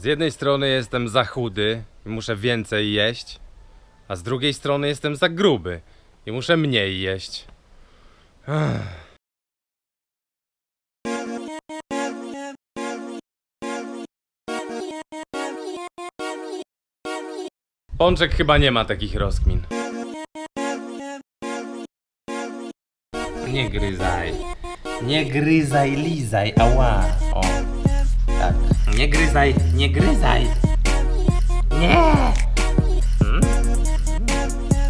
Z jednej strony jestem za chudy i muszę więcej jeść, a z drugiej strony jestem za gruby i muszę mniej jeść. Ech. Pączek chyba nie ma takich rozkmin. Nie gryzaj. Nie gryzaj, lizaj, ała. O. Tak. Nie gryzaj, nie gryzaj. Nie! Hmm?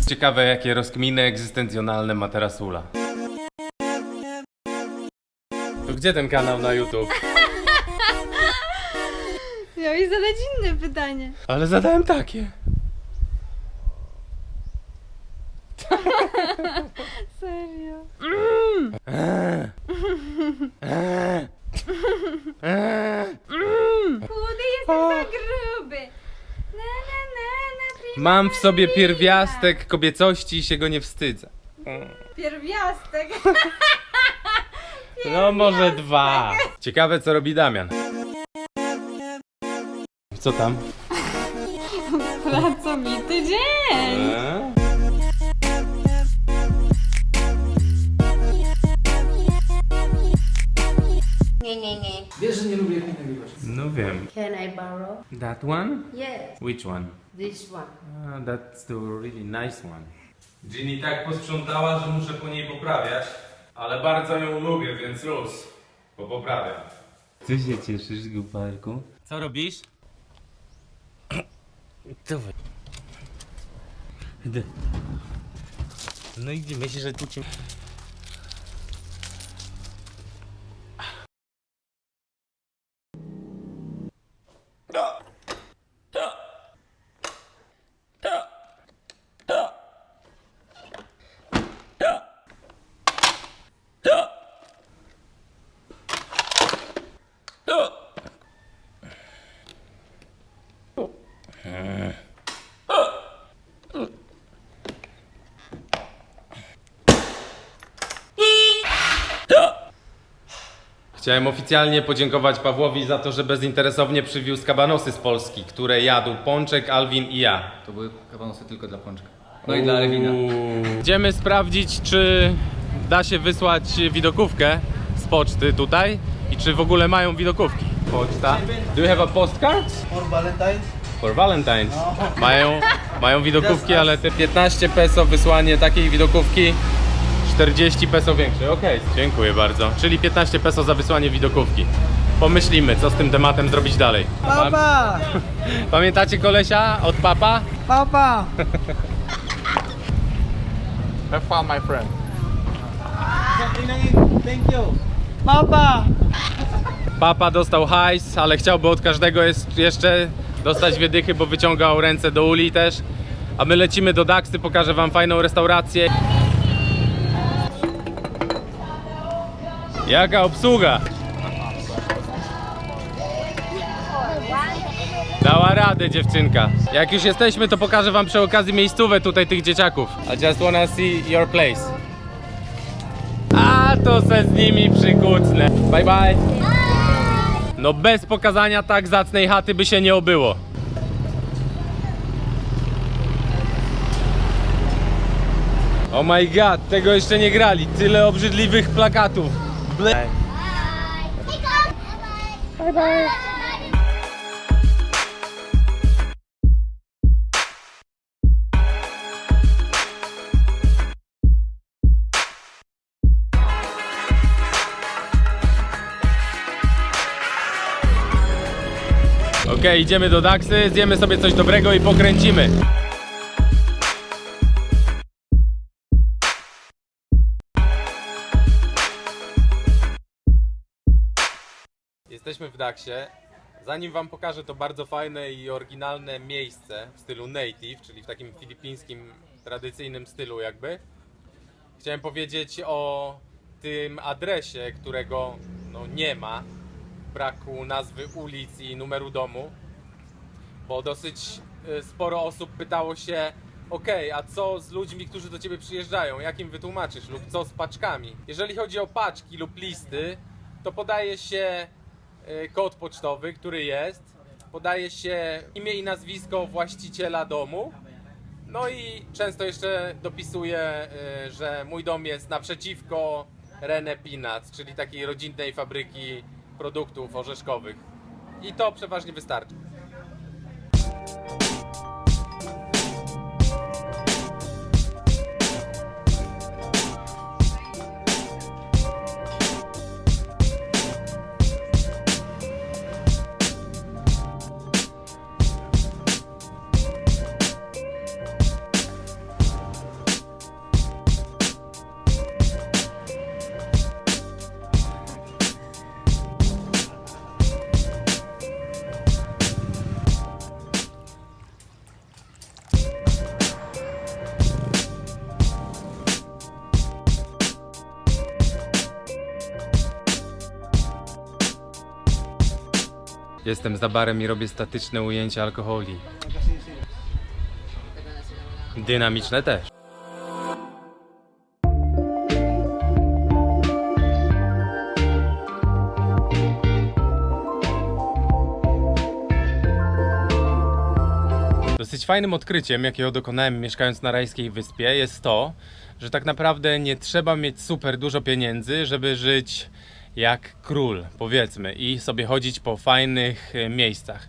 Ciekawe, jakie rozkminy egzystencjonalne ma teraz Ula. To gdzie ten kanał na YouTube? Miałeś zadać inne pytanie. Ale zadałem takie. Serio. Chudy jestem za gruby. Na, na, na, na, prima Mam w sobie pierwiastek kobiecości i się go nie wstydzę. Pierwiastek. No może dwa. Ciekawe co robi Damian. Co tam? Pracowity dzień. E? Nie, nie, nie. Wiesz, że nie lubię jak mnie nagrywasz. No wiem. Can I borrow? That one? Yes, Which one? This one. Ah, that's the really nice one. Ginny tak posprzątała, że muszę po niej poprawiać, ale bardzo ją lubię, więc luz. Bo poprawiam. Co się cieszysz, guparku? Co robisz? Dawaj. No idzie, myślę, że tu cię... Chciałem oficjalnie podziękować Pawłowi za to, że bezinteresownie przywiózł kabanosy z Polski, które jadł Pączek, Alwin i ja. To były kawanosy tylko dla pączka. No i dla Alwina. Idziemy sprawdzić, czy da się wysłać widokówkę z poczty tutaj i czy w ogóle mają widokówki. Poczta. Do you have a postcard? For Valentine's? For Valentine's. Mają, mają widokówki, ale te 15 peso wysłanie takiej widokówki 40 peso większe. Okej, dziękuję bardzo. Czyli 15 peso za wysłanie widokówki. Pomyślimy, co z tym tematem zrobić dalej. Papa! Pamiętacie kolesia od papa? Papa! Have fun, my friend. Thank you! Papa! Papa dostał hajs, ale chciałby od każdego jest jeszcze dostać wiedychy, bo wyciągał ręce do uli też. A my lecimy do Daxy, pokażę wam fajną restaurację. Jaka obsługa? Dała radę dziewczynka. Jak już jesteśmy, to pokażę wam przy okazji miejscówę tutaj tych dzieciaków. I just wanna see your place. A to se z nimi przykucnę. Bye bye. No bez pokazania tak zacnej chaty by się nie obyło. Oh my god, tego jeszcze nie grali. Tyle obrzydliwych plakatów. Ble Okej, idziemy do Daxy, zjemy sobie coś dobrego i pokręcimy. Jesteśmy w Daxie. Zanim wam pokażę to bardzo fajne i oryginalne miejsce w stylu native, czyli w takim filipińskim tradycyjnym stylu jakby, chciałem powiedzieć o tym adresie, którego no, nie ma, braku nazwy ulic i numeru domu, bo dosyć y, sporo osób pytało się, okej, a co z ludźmi, którzy do ciebie przyjeżdżają, jak im wytłumaczysz, lub co z paczkami? Jeżeli chodzi o paczki lub listy, to podaje się kod pocztowy, który jest, podaje się imię i nazwisko właściciela domu. No i często jeszcze dopisuję, y, że mój dom jest naprzeciwko Rene Peanuts, czyli takiej rodzinnej fabryki produktów orzeszkowych. I to przeważnie wystarczy. Jestem za barem i robię statyczne ujęcia alkoholi. Dynamiczne też. Dosyć fajnym odkryciem, jakiego dokonałem mieszkając na rajskiej wyspie, jest to, że tak naprawdę nie trzeba mieć super dużo pieniędzy, żeby żyć jak król, powiedzmy, i sobie chodzić po fajnych e, miejscach.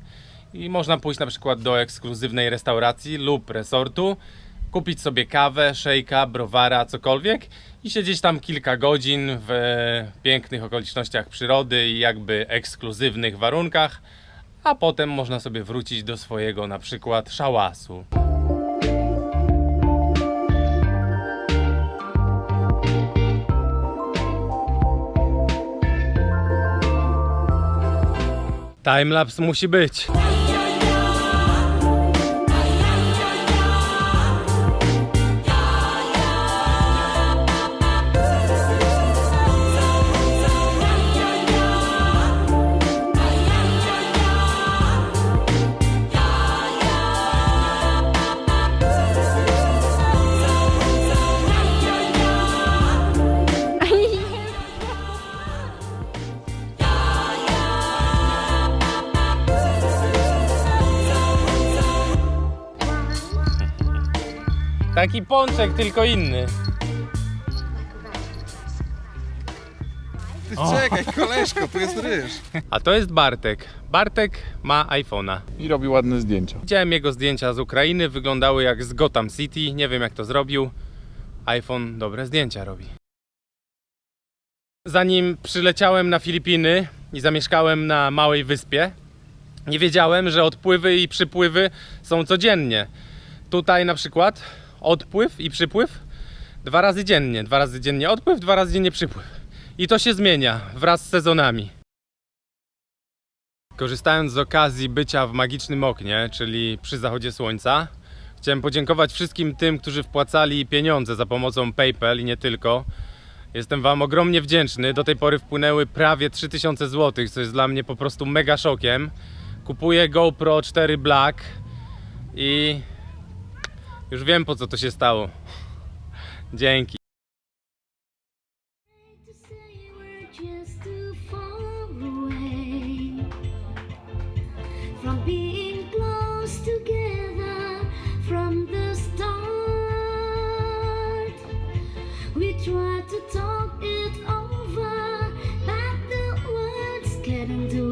I można pójść na przykład do ekskluzywnej restauracji lub resortu, kupić sobie kawę, szejka, browara, cokolwiek i siedzieć tam kilka godzin w e, pięknych okolicznościach przyrody i jakby ekskluzywnych warunkach, a potem można sobie wrócić do swojego na przykład szałasu. Timelapse musi być. Taki pączek, tylko inny. Ty czekaj, koleżko, tu jest ryż. A to jest Bartek. Bartek ma iPhone'a. I robi ładne zdjęcia. Widziałem jego zdjęcia z Ukrainy, wyglądały jak z Gotham City. Nie wiem jak to zrobił. iPhone dobre zdjęcia robi. Zanim przyleciałem na Filipiny i zamieszkałem na małej wyspie, nie wiedziałem, że odpływy i przypływy są codziennie. Tutaj na przykład odpływ i przypływ dwa razy dziennie. Dwa razy dziennie odpływ, dwa razy dziennie przypływ. I to się zmienia wraz z sezonami. Korzystając z okazji bycia w magicznym oknie, czyli przy zachodzie słońca, chciałem podziękować wszystkim tym, którzy wpłacali pieniądze za pomocą PayPal i nie tylko. Jestem Wam ogromnie wdzięczny. Do tej pory wpłynęły prawie 3000 zł, co jest dla mnie po prostu mega szokiem. Kupuję GoPro 4 Black i już wiem po co to się stało. Dzięki. try to talk it over, but the words get into